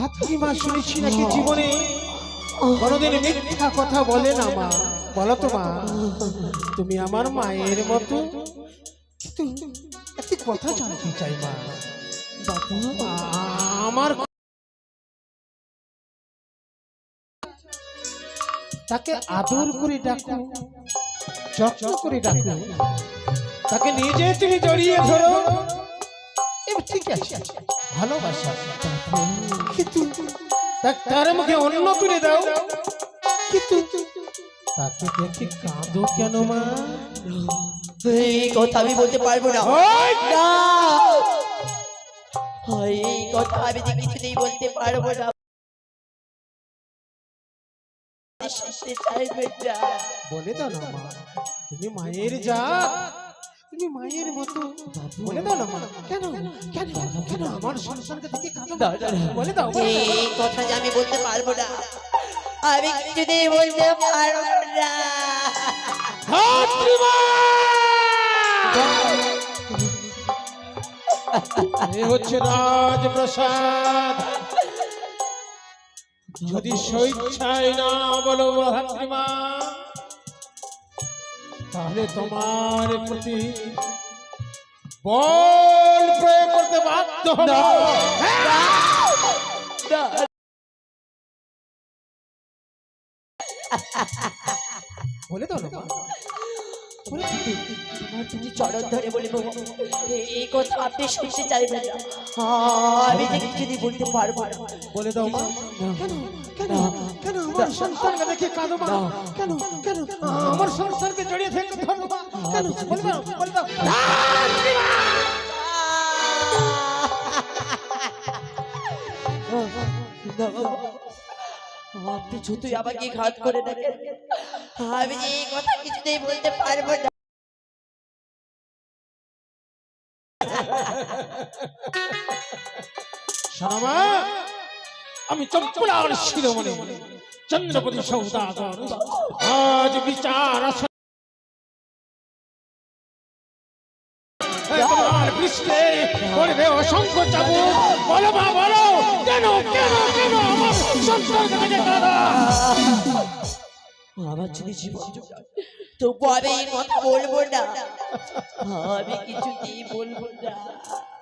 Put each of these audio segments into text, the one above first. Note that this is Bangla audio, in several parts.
ধাত্রী মা শুনেছি নাকি জীবনে? কোনোদিন মিথ্যা কথা বলে না মা। বলো তো মা, তুমি আমার মায়ের মতো? একটি কথা জানতে চাই মা। আমার তাকে আদর করে ডাকো, যত্ন করে ডাকো। তাকে নিজে তুমি জড়িয়ে ধরো। ঠিক আছে। ভালোবাসা? কিন্তু তার মুখে অন্য তুলে দাও। কিন্তু তাকে দেখে কাঁদো কেন মা? এই কথা আমি বলতে পারব না। এই কথা আমি যে কিছুতেই বলতে পারব না। বলে দাও না মা তুমি মায়ের যা তুমি মায়ের মতো। বলে দাও না মা। কেন? কেন? কেন? আমার কাঁদো বলে দাও এই কথা যে আমি বলতে পারব না। আমি কিছুতেই বলতে পারব না। এ হচ্ছে রাজপ্রসাদ। যদি স্বেচ্ছায় না বলো ধাত্রীমা তাহলে তোমার প্রতি বল প্রয়োগ করতে বাধ্য হব। বলে বলে তুমি চরণ ধরে বলব এই কথা আপনি শুনতে চাইবেন না। আমি যে বলতে পারব বলে দাও। কেন? আমার সন্তানকে দেখে কাঁদো মা। কেন কেন? আমার সন্তানকে জড়িয়ে থেকে ধরো মা। কেন? বলে দাও বলে দাও। আপনি যতই আমাকে ঘাত করে দেখেন। আমি এই কথা কিছুতেই বলতে পারব না। আমি চম্পলার শিরোমণি। চন্দ্রপতি সৌদাগর আজ বিচার তোমার পৃষ্ঠে অসংখ্য বলো মা বলো। কেন কেন কেন আমার সন্তানকে দেখে আমার যদি জীবন যায়, তবু আমি বলব না। আমি কিছুতেই বলব না?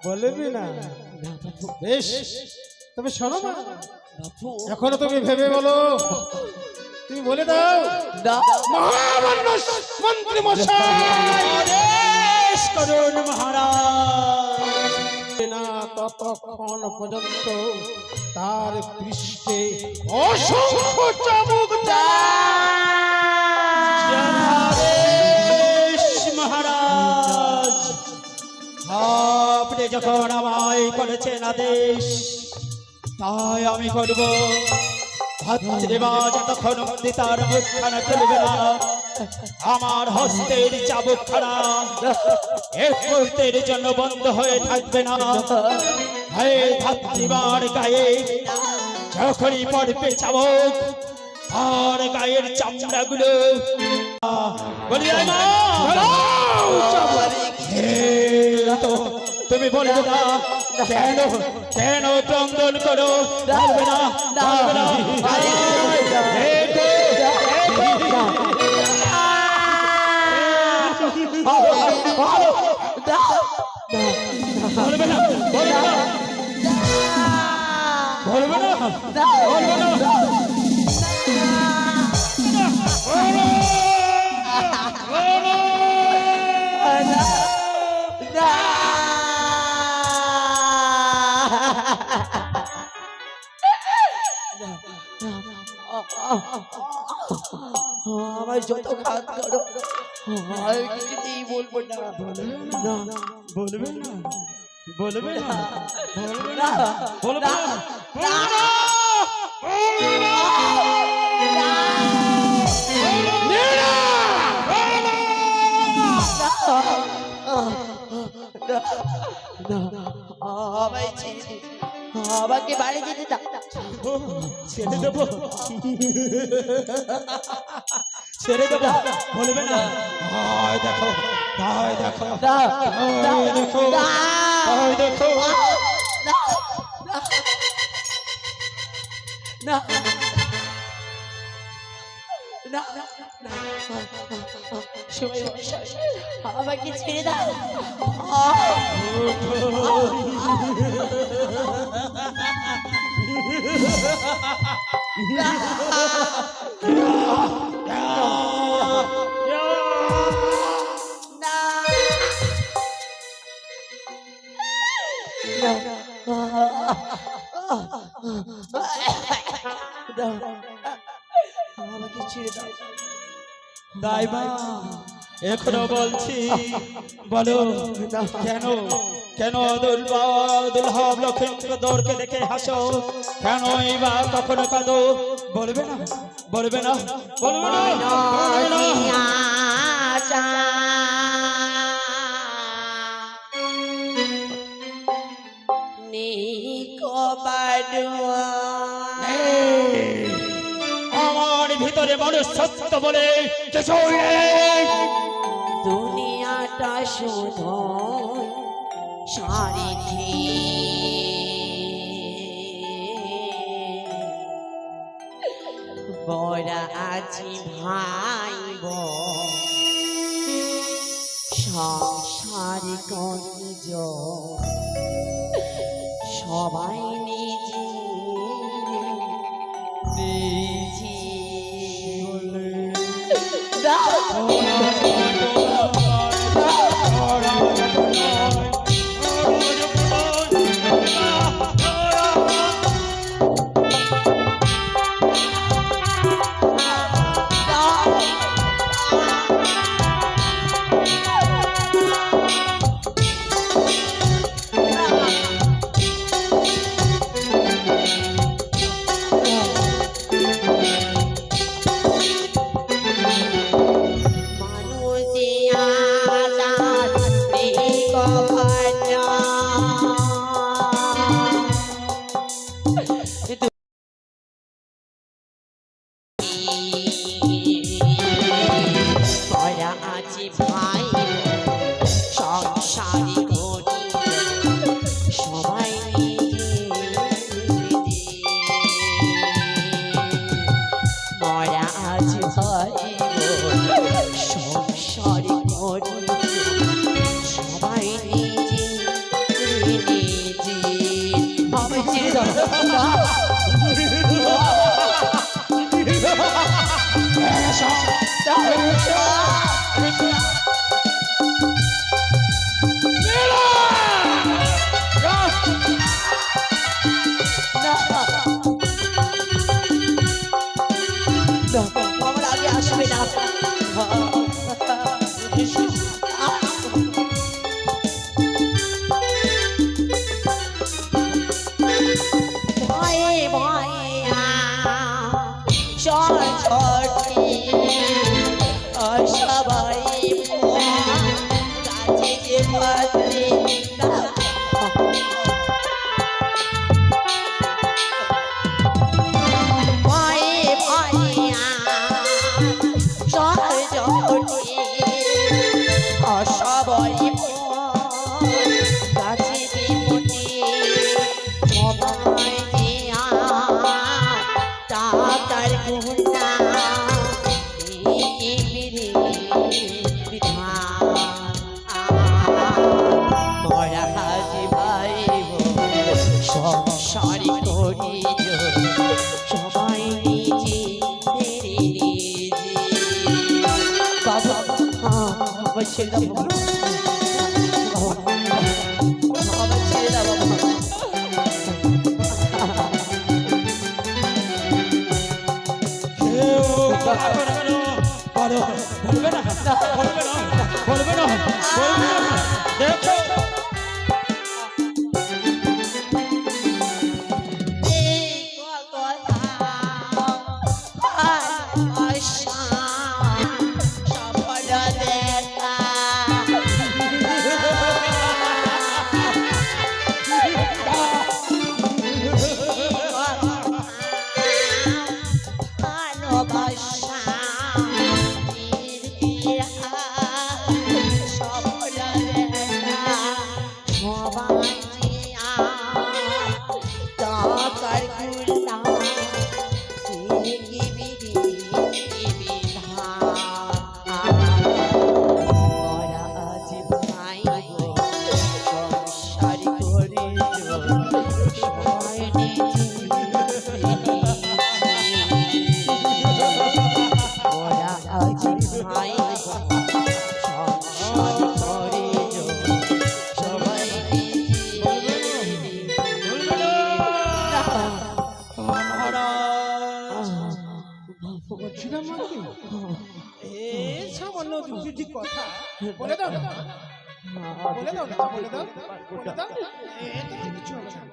বলবি না? বেশ তবে শোনো এখনও তুমি ভেবে বলো। তুমি বলে দাও। মহামান্য মন্ত্রী মশাই। করুন মহারাজ। না ততক্ষণ পর্যন্ত তার পৃষ্ঠে অসংখ্য চাবুক মহারাজ। আপনি যখন আমায় করেছেন আদেশ তাই আমি করব। যতক্ষণ অব্দি তার মুখখানা খুলবে না। আমার হস্তের চাবুকখানা এক মুহূর্তের জন্য বন্ধ হয়ে থাকবে না। হে ভাতৃমার গায়ে যখনই পড়বে চাবুক আর গায়ের চামড়াগুলো বলি "এই মা, হে, তো তুমি বলবে না কেন? কেন ক্রন্দন করো? বলবে না বলবে না বলবে না। বলবে না বলবে না। বলবে না। আমার যত ঘাত করো আমি কিছুতেই বলব না বলবে না বলবে না বলবে না না বলবে না না আমায় ছেড়ে। আমাকে বাড়ি যেতে দাও। ছেড়ে দেবো। ছেড়ে দেবো। বলবে না। হায় দেখো হায় দেখো হায় দেখো হায় দেখো না না না সময় আমাকে ছেড়ে দাও আহ! না দাও আমাকে ছেড়ে দাও তাই মা এখনও বলছি, বলো, কেন কেন লক্ষ্মী দৌড়কে দেখে হাসো? কেন বা কখনো কাঁদো? বলবে না বলবে না বলবে না না। ভিতরে মানুষ সত্য বলে দুনিয়াটা শুধু বড়া আছি ভাই সংসারে সবাই করা আমার চল ছটি বাবা ছেড়ে দাও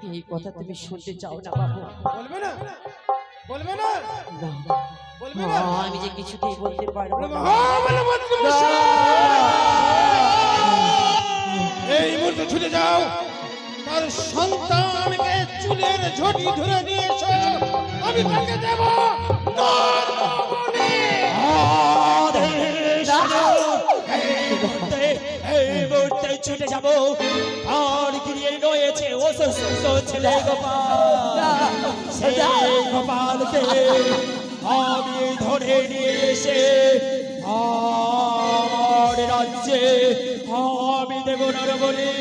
এই কথা তুমি শুনতে চাও না বাবু? বলবে না। বলবে না। না বলবে না। আমি যে কিছুতেই বলতে পারব না। এই মুহূর্তে ছুটে যাও। তার সন্তানকে চুলের ঝটি ধরে নিয়ে এসো। আমি তাকে দেব। এই মুহূর্তে ছুটে যাব। ছেলে গোপাল। সেই গোপালকে আমি ধরে নিয়ে এসে আমার রাজ্যে আমি দেব নরবলি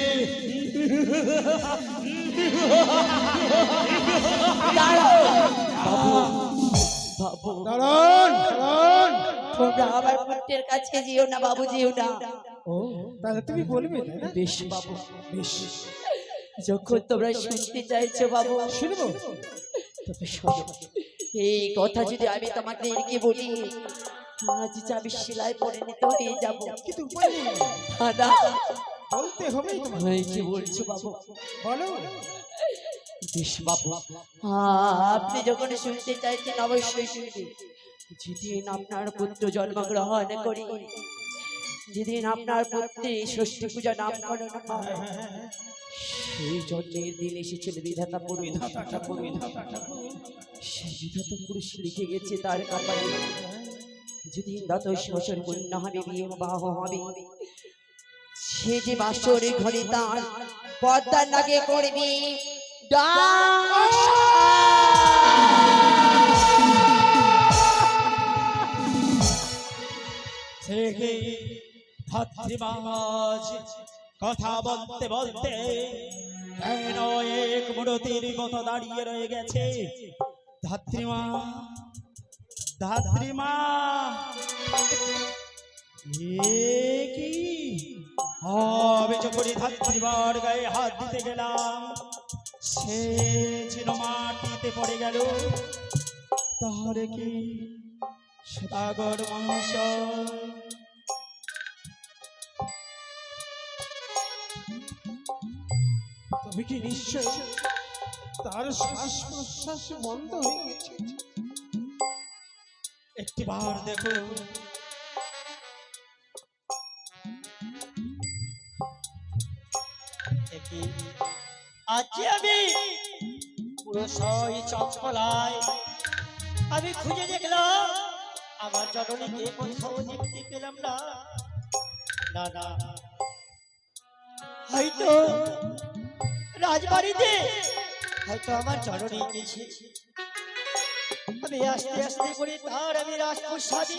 বাবু দাঁড়ান দাঁড়ান তোমরা আমার পুত্রের কাছে যেও না বাবু যেও না। তাহলে তুমি বলবে বেশ বাবু বেশ। যখন তোমরা শুনতে চাইছো বাবু শুনব। তবে শোনো এই কথা যদি আমি তোমাদেরকে বলি আজ যে আমি সেলাই পরিণত হয়ে যাব। কিন্তু উপায় নেই। দাদা বলতে তোমার কি বলছো বাবু? বলো। বেশ বাবু আপনি যখন শুনতে চাইছেন অবশ্যই শুনবে। যেদিন আপনার পুত্র জন্মগ্রহণ করি যেদিন আপনার পুত্রে ষষ্ঠী পূজা নামকরণ হয়, সেই জন্মের দিন এসেছিল বিধাতা পুরুষ। বিধাতা পুরুষ লিখে গেছে তার কপালে। যেদিন দ্বাদশ বছর কন্যা হবে বিবাহ হবে, সে যে বাসরে ঘরে তার পর্দার নাগে করবি। ডান্স। ভাতৃমাজ কথা বলতে বলতে কেন এক মূরতির মতো দাঁড়িয়ে রয়ে গেছে? ধাত্রীমা ধাত্রীমা, এ কি? আমি যখনই ধাত্রীমার গায়ে হাত দিতে গেলাম। সে ছিল মাটিতে পড়ে গেল। তাহলে কি সদাগর মহাশয় তুমি কি নিশ্চয় তার শ্বাস প্রশ্বাস বন্ধ হয়ে গেছে? একটিবার দেখো। দেখি। আজ আমি পুরো সই চম্পলায় আমি খুঁজে দেখলাম আমার জননীকে কোথাও দেখতে পেলাম না। না না। হয়তো রাজবাড়িতে হয়তো আমার জননী গেছে। আমি আস্তে আস্তে করে তার আমি রাজপ্রসাদী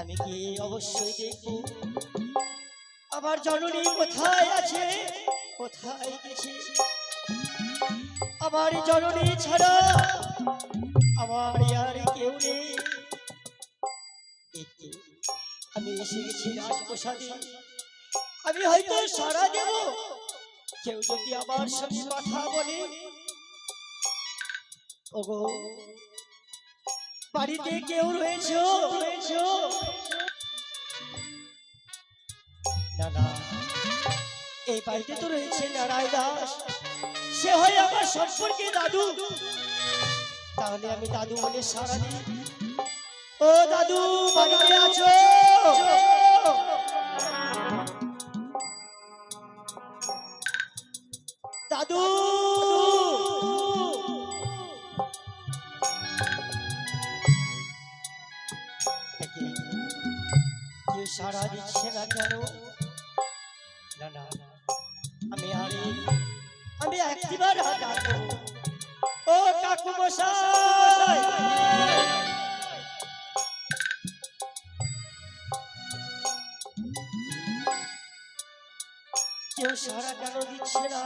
আমি গিয়ে অবশ্যই দেখব? আমার জননী কোথায় আছে? কোথায় গেছে? আমার জননী ছাড়া আমার আর কেউ নেই। আমি এসে গেছি রাজপ্রসাদে আমি হয়তো সারা দেব? কেউ যদি আমার সঙ্গে কথা বলে, ওগো, বাড়িতে কেউ রয়েছে? না না, এই বাড়িতে তো রয়েছে নারায় দাস। সে হয় আমার সম্পর্কে দাদু। তাহলে আমি দাদু বলে সারা দিই। ও দাদু বাড়িতে আছো? কেউ সারা দিচ্ছে না কেন। আমি আমি একটিবার ডাকবো ও কাকু কেউ সারা কেন দিচ্ছে না?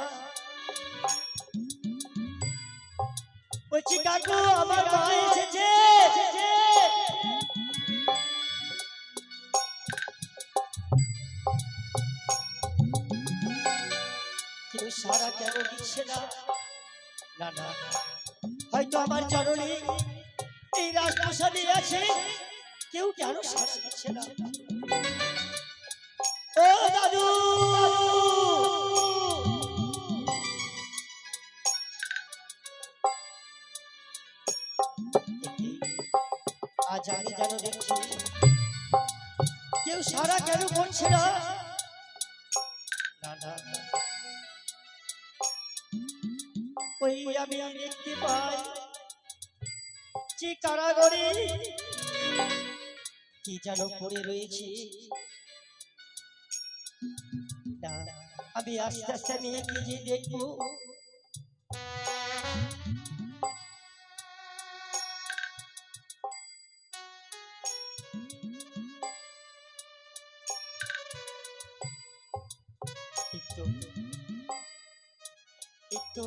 বলছি, কাকু, আমার এসেছে। কেন দিচ্ছে না? না হয়তো আমার জননী এই আছে কেউ কেন সাড়া দিচ্ছে না? ও দাদু! আজ আমি যেন দেখছি কেউ সারা কেন করছে না, কি যেন পড়ে রয়েছে? আমি আস্তে আস্তে এগিয়ে গিয়ে দেখব। একটু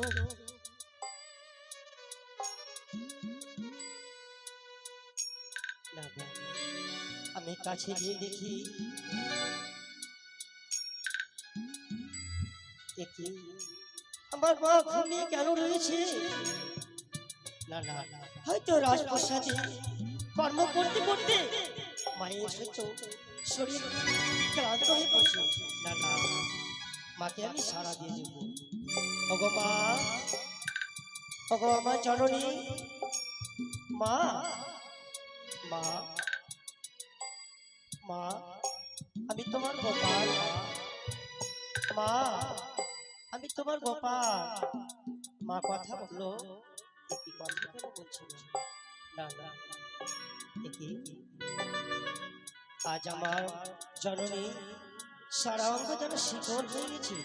কাছে গিয়ে দেখি দেখি আমার মা ঘুমিয়ে কেন রয়েছে? না হয়তো রাজপ্রাসাদে কর্ম করতে করতে মায়ের হয়তো শরীর ক্লান্ত হয়ে পড়ছে। না না, মাকে আমি সারা দিয়ে দেব। ওগো মা জননী, মা মা মা, আমি তোমার গোপাল। মা। আমি তোমার গোপাল। মা কথা বলল আজ আমার জননী সারা অঙ্গ যেন শিকড় হয়ে গেছে।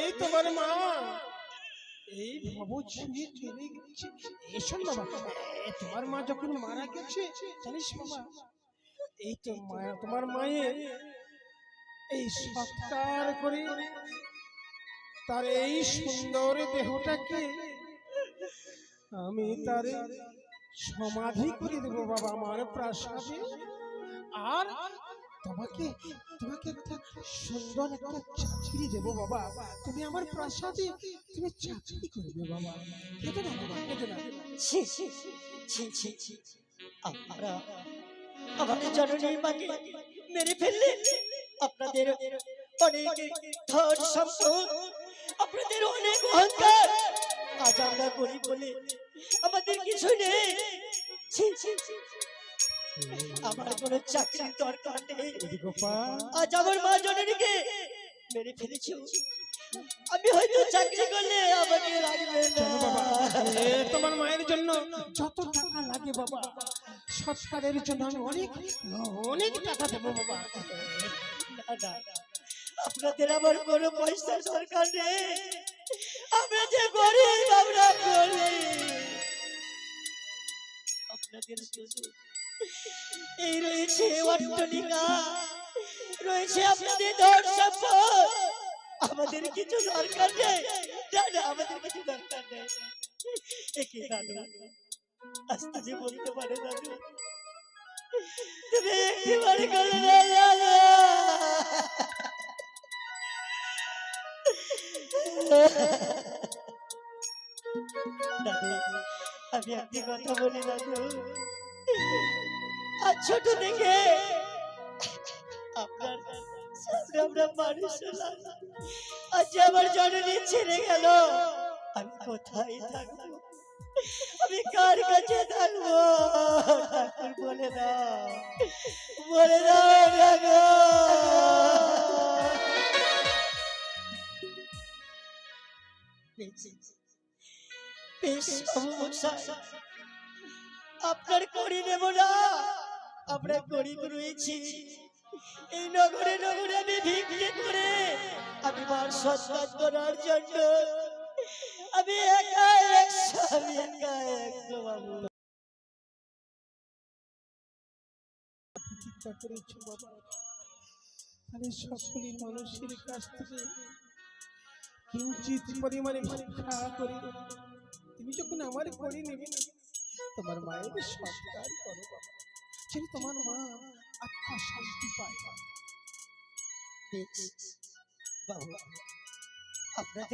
এই তোমার মা। এই ভব চলে বাবা তোমার মা যখন মারা গেছে, জানিস বাবা, এই তো মায়া তোমার মায়ের এই সৎকার করে তার এই সুন্দর দেহটাকে আমি তার সমাধি করে দেবো বাবা আমার প্রাসাদে। আর তোমাকে তোমাকে একটা সুন্দর একটা চাকরি দেবো বাবা। তুমি আমার প্রাসাদে, তুমি চাকরি করবে বাবা। কেটে না বাবা কেটে না। আমাদের জননী মাকে মেরে ফেললে, আপনাদের অনেক ধন সম্পদ, আপনাদের অনেক অহংকার। আজ আমরা গরিব বলে আমাদের কিছু নেই। ছি। আমার কোনো চাকরির দরকার নেই। আজ আমার মা জননীকে মেরে ফেলেছি। আমি হয়তো চাকরি করলে আমাকে এ তোমার মায়ের জন্য যত টাকা লাগে বাবা সৎকারের জন্য আমি অনেক অনেক টাকা দেবো বাবা। আপনাদের আমার কোনো পয়সার দরকার নেই। আমরা যে গরিব আমরা গরিব। আপনাদের শুধু এই রয়েছে অট্টলিকা, রয়েছে আপনাদের সম্পদ আমাদের কিছু দরকার নেই। আমাদের কিছু দরকার নেই। একে দাদু, আস্তে যে বলতে পারে দাদু। তুমি দাদু, আমি একটি কথা বলি, দাদু। ছোট থেকে আপনার আমরা মানুষ আজ আমার জননী ছেড়ে গেল, আমি কোথায় থাকব? আমি কার কাছে থাকব? ঠাকুর বলে দাও। বলে দাও আপনার করি নেব না। আমরা গরিব রয়েছি। এই নগরে নগরে আমি ভিক্ষে করে আমি মার সৎকাজ করার জন্য আমি একা একা পরিমাণে ভিক্ষা করে তুমি যখন আমার করে নেবে, তোমার মায়ের সৎকার করো বাবা। যেন তোমার মা আত্মা শান্তি পায়। বাবা। আপনাদের